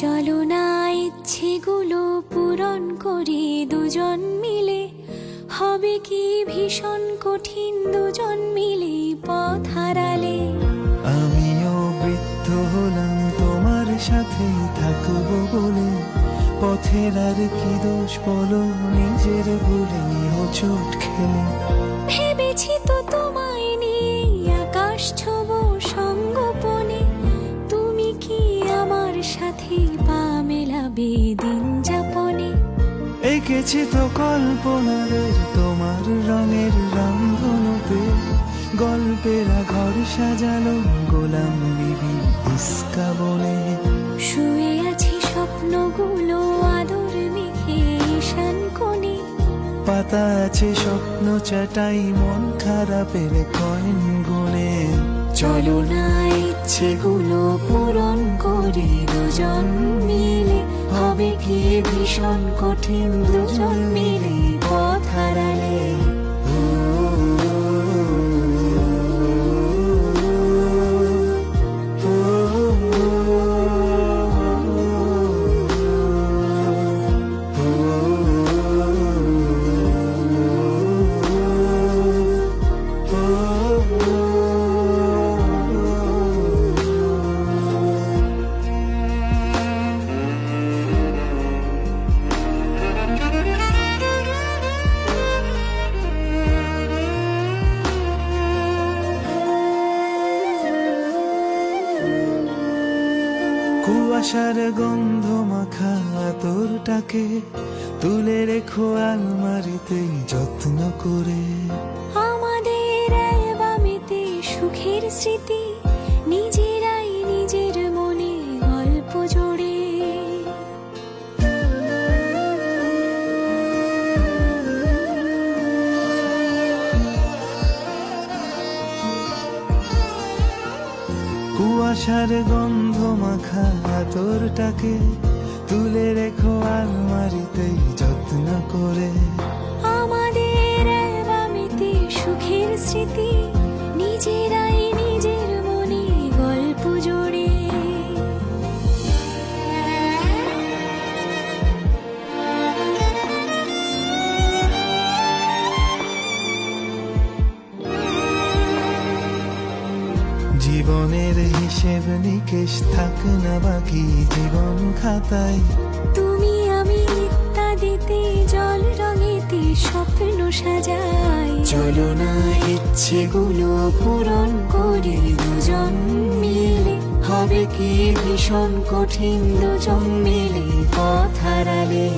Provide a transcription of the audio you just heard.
চলো ইচ্ছেগুলো পূরণ করি দুজন মিলে। হবে কি ভীষণ কঠিন দুজন মিলে পথ হারালে? আমিও বৃদ্ধ হলাম তোমার সাথে থাকব বলে। পথের আর কি দোষ বলো নিজের ভুলে হোঁচট খেলে। ভেবেছি তো তোমায় নিয়ে আকাশ ছোব সঙ্গোপনে। তুমি কি আমার সাথে পা মেলাবে? এঁকেছি তো কল্পনাদের তোমার রঙের রামধনুতে। গল্পেরা ঘর সাজালো গোলাম বিবি ইস্কা বলে শুয়ে আছি স্বপ্নগুলো আদর মেখে ঈশান কোণে। পাতা আছে স্বপ্ন চাটাই মন খারাপের কয়েন গুনে চলো না ইচ্ছেগুলো পূরণ করি দুজন মিলে। হবে কি ভীষণ কঠিন দুজন মিলে। কুয়াশার গন্ধ মাখা তোরটাকে তুলে রেখো আলমারিতে যত্ন করে। আমাদের সুখের স্মৃতি কুয়াশার গন্ধ মাখা তোরটাকে তুলে রেখো আলমারিতে জীবনের হিসেব নিকেশ থাক না বাকি জীবন খাতায়। তুমি আমি ইত্যাদিতে জল রঙেতে স্বপ্ন সাজাই। চলো না ইচ্ছেগুলো পূরণ করি দুজন মিলে। হবে কি ভীষণ কঠিন দুজন মিলে পথ হারালে।